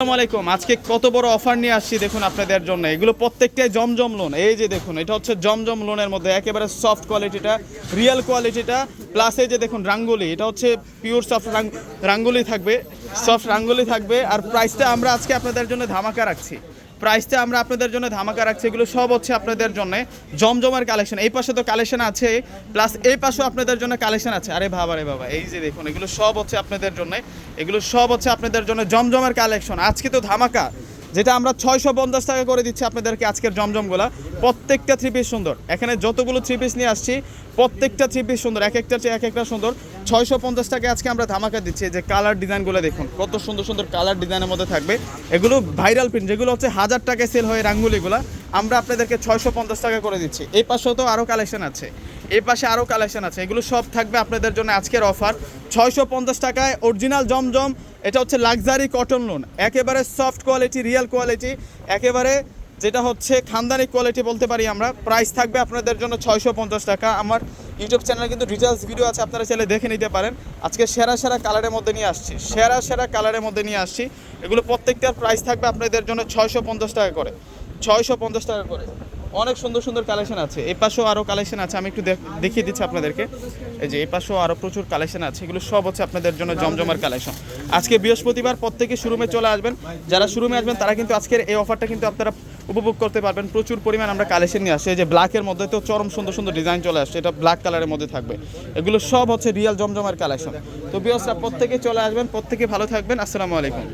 আসসালামু আলাইকুম। আজকে কত বড় অফার নিয়ে আসছি দেখুন আপনাদের জন্য। এগুলো প্রত্যেকটাই জমজম লোন এই যে দেখুন, এটা হচ্ছে জমজম লোনের মধ্যে একেবারে সফট কোয়ালিটিটা রিয়েল কোয়ালিটিটা প্লাস যে দেখুন রাঙ্গুলি, এটা হচ্ছে পিওর সফট রাঙ্গুলি থাকবে। সফট রাঙ্গুলি থাকবে। আর প্রাইসটা আমরা আজকে আপনাদের জন্য ধামাকা রাখছি। প্রাইসটা আমরা আপনাদের জন্য ধামাকা রাখছি। এগুলো সব হচ্ছে আপনাদের জন্য জমজমার কালেকশন এই পাশে তো কালেকশন আছে প্লাস এই পাশেও আপনাদের জন্য কালেকশন আছে। আরে বাবা রে বাবা, এই যে দেখুন, এগুলো সব হচ্ছে আপনাদের জন্য। এগুলো সব হচ্ছে আপনাদের জন্য জমজমার কালেকশন আজকে তো ধামাকা। যেটা আমরা ছয়শো পঞ্চাশ টাকা করে দিচ্ছি আপনাদেরকে আজকের জমজমগুলা। প্রত্যেকটা থ্রি পিস সুন্দর। এখানে যতগুলো থ্রি পিস নিয়ে আসছি, প্রত্যেকটা থ্রি পিস সুন্দর। এক একটা চেয়ে এক একটা সুন্দর। ছয়শো পঞ্চাশ টাকা আজকে আমরা ধামাকা দিচ্ছি যে কালার ডিজাইনগুলো দেখুন, কত সুন্দর সুন্দর কালার ডিজাইনের মধ্যে থাকবে। এগুলো ভাইরাল প্রিন্ট যেগুলো হচ্ছে হাজার টাকায় সেল হয় রাঙ্গুলিগুলা, আমরা আপনাদেরকে ছয়শো পঞ্চাশ টাকা করে দিচ্ছি। এই পাশেও তো আরও কালেকশন আছে। এই পাশে আরও কালেকশন আছে। এগুলো সব থাকবে আপনাদের জন্য আজকের অফার ছয়শো পঞ্চাশ টাকায় অরিজিনাল জমজম, এটা হচ্ছে লাক্সারি কটন লোন একেবারে সফট কোয়ালিটি রিয়েল কোয়ালিটি একেবারে যেটা হচ্ছে খানদানি কোয়ালিটি বলতে পারি আমরা। প্রাইস থাকবে আপনাদের জন্য ছয়শো পঞ্চাশ টাকা। আমার ইউটিউব চ্যানেলে কিন্তু ডিটেলস ভিডিও আছে, আপনারা চাইলে দেখে নিতে পারেন। আজকে সেরা সেরা কালারের মধ্যে নিয়ে আসছি। সেরা সেরা কালারের মধ্যে নিয়ে আসছি। এগুলো প্রত্যেকটার প্রাইস থাকবে আপনাদের জন্য ছয়শো পঞ্চাশ টাকা করে। ছয়শো পঞ্চাশ টাকা করে। অনেক সুন্দর সুন্দর কালেকশন আছে। এই পাশেও আরও কালেকশন আছে, আমি একটু দেখ- দেখিয়ে দিচ্ছি আপনাদেরকে। এই যে এই পাশেও আরও প্রচুর কালেকশন আছে, এগুলো সব হচ্ছে আপনাদের জন্য জমজমার কালেকশন আজকে বৃহস্পতিবার, প্রত্যেকে শোরুমে চলে আসবেন। যারা শোরুমে আসবেন, তারা কিন্তু আজকের এই অফারটা কিন্তু আপনারা উপভোগ করতে পারবেন। প্রচুর পরিমাণ আমরা কালেকশন নিয়ে আসছি। যে ব্ল্যাকের মধ্যে তো চরম সুন্দর সুন্দর ডিজাইন চলে আসছে, এটা ব্ল্যাক কালারের মধ্যে থাকবে। এগুলো সব হচ্ছে রিয়েল জমজমার কালেকশন তো বৃহস্পতি প্রত্যেকে চলে আসবেন, প্রত্যেকে ভালো থাকবেন। আসসালামু আলাইকুম।